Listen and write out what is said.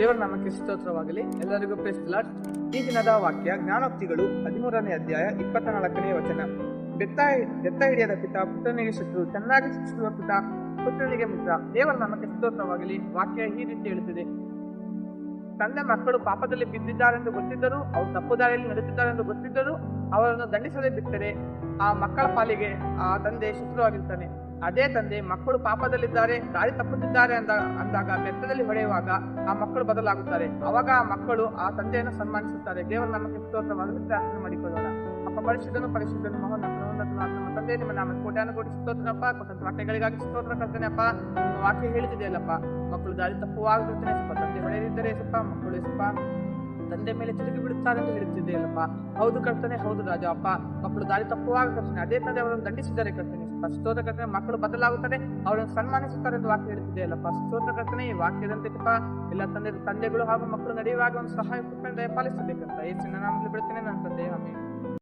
ದೇವರ ನಾಮಕ್ಕೆ ಸ್ತೋತ್ರವಾಗಲಿ. ಎಲ್ಲರಿಗೂ ಪ್ರೆಸ್ಲಾಟ್ ಈ ದಿನದ ವಾಕ್ಯ, ಜ್ಞಾನೋಕ್ತಿಗಳು, ಹದಿಮೂರನೇ ಅಧ್ಯಾಯ ಇಪ್ಪತ್ತ ನಾಲ್ಕನೇ ವಚನ. ಬೆತ್ತ ಬೆತ್ತ ಹಿಡಿಯದ ಪಿತ, ಪುತ್ರನಿಗೆ ಶತ್ರು ಚೆನ್ನಾಗಿ ಶಿಕ್ಷಿಸುವ ಪಿತ, ಪುತ್ರನಿಗೆ ಮಿತ್ರ. ದೇವರ ನಾಮಕ್ಕೆ ಸ್ತೋತ್ರವಾಗಲಿ. ವಾಕ್ಯ ಈ ರೀತಿ ಹೇಳುತ್ತದೆ. ತಂದೆ ಮಕ್ಕಳು ಪಾಪದಲ್ಲಿ ಬಿದ್ದಿದ್ದಾರೆಂದು ಗೊತ್ತಿದ್ದರು, ಅವರು ತಪ್ಪು ದಾರಿಯಲ್ಲಿ ನಡೆದಿದ್ದಾರೆಂದು ಗೊತ್ತಿದ್ದರು ಅವರನ್ನು ದಂಡಿಸದೆ ಬಿಟ್ಟರೆ ಆ ಮಕ್ಕಳ ಪಾಲಿಗೆ ಆ ತಂದೆ ಶತ್ರುವಾಗಿರ್ತಾನೆ. ಅದೇ ತಂದೆ ಮಕ್ಕಳು ಪಾಪದಲ್ಲಿದ್ದಾರೆ, ದಾರಿ ತಪ್ಪುತ್ತಿದ್ದಾರೆ ಅಂದ, ಅಂದಾಗ ಬೆತ್ತದಲ್ಲಿ ಹೊಡೆಯುವಾಗ ಆ ಮಕ್ಕಳು ಬದಲಾಗುತ್ತಾರೆ. ಅವಾಗ ಆ ಮಕ್ಕಳು ಆ ತಂದೆಯನ್ನು ಸನ್ಮಾನಿಸುತ್ತಾರೆ. ದೇವರ ನಮಗೆ ಸ್ತೋತ್ರವಾಗಲು ಪ್ರಾರ್ಥನೆ ಮಾಡಿಕೊಳ್ಳೋಣ. ಅಪ್ಪ ಪರಿಶುದ್ಧನು ಪರಿಶುದ್ಧನು ಮೋಹನ ನಮ್ಮ ತಂದೆ. ನಿಮ್ಮ ನಾಮ ಕೋಟ್ಯಾನು ಕೋಟಿ ಸ್ತೋತ್ರನಪ್ಪ ಕೊಟ್ಟಂತ ವಾಕ್ಯಗಳಿಗಾಗಿ ಸ್ತೋತ್ರ ಕರ್ತನೆ ಅಪ್ಪ. ನಿಮ್ಮ ವಾಕ್ಯ ಹೇಳಿದಿದೆಯಲ್ಲಪ್ಪ ಮಕ್ಕಳು ದಾರಿ ತಪ್ಪುವಾಗ ತಂದೆ ಹೊಡೆದಿದ್ದರೆ ಸ್ವಲ್ಪ ಮಕ್ಕಳು ಸ್ವಲ್ಪ ತಂದೆ ಮೇಲೆ ತಿರುಗಿ ಬಿಡುತ್ತಾರೆ ಹೇಳುತ್ತಿದ್ದೆ ಅಲ್ಲಪ್ಪ. ಹೌದು ಕರ್ತನೆ, ಹೌದು ರಾಜ ಅಪ್ಪ. ಮಕ್ಕಳು ದಾರಿ ತಪ್ಪುವಾಗ ಕರ್ತನೆ, ಅದೇ ತಂದೆ ಅವರನ್ನು ದಂಡಿಸಿದ್ದಾರೆ ಕರ್ತನೆ. ಸ್ತೋತ್ರ ಕರ್ತನೆ, ಮಕ್ಕಳು ಬದಲಾಗುತ್ತಾರೆ, ಅವರನ್ನು ಸನ್ಮಾನಿಸುತ್ತಾರೆ ಎಂದು ವಾಕ್ಯ ಹೇಳುತ್ತಿದೆಯಲ್ಲಪ್ಪ ಸ್ತೋತ್ರ ಕರ್ತನೆ, ಈ ವಾಕ್ಯದಂತೆ ಕಪ್ಪ ಎಲ್ಲ ತಂದೆ ತಂದೆಗಳು ಹಾಗೂ ಮಕ್ಕಳು ನಡೆಯುವಾಗ ಒಂದು ಸಹಾಯ ಕೃಪೆಯಿಂದ ಪಾಲಿಸಬೇಕಂತ ಚಿನ್ನ ನಾಮಲ್ಲಿ ಬಿಡುತ್ತೇನೆ ನನ್ನ ತಂದೆ ಆಮೇಲೆ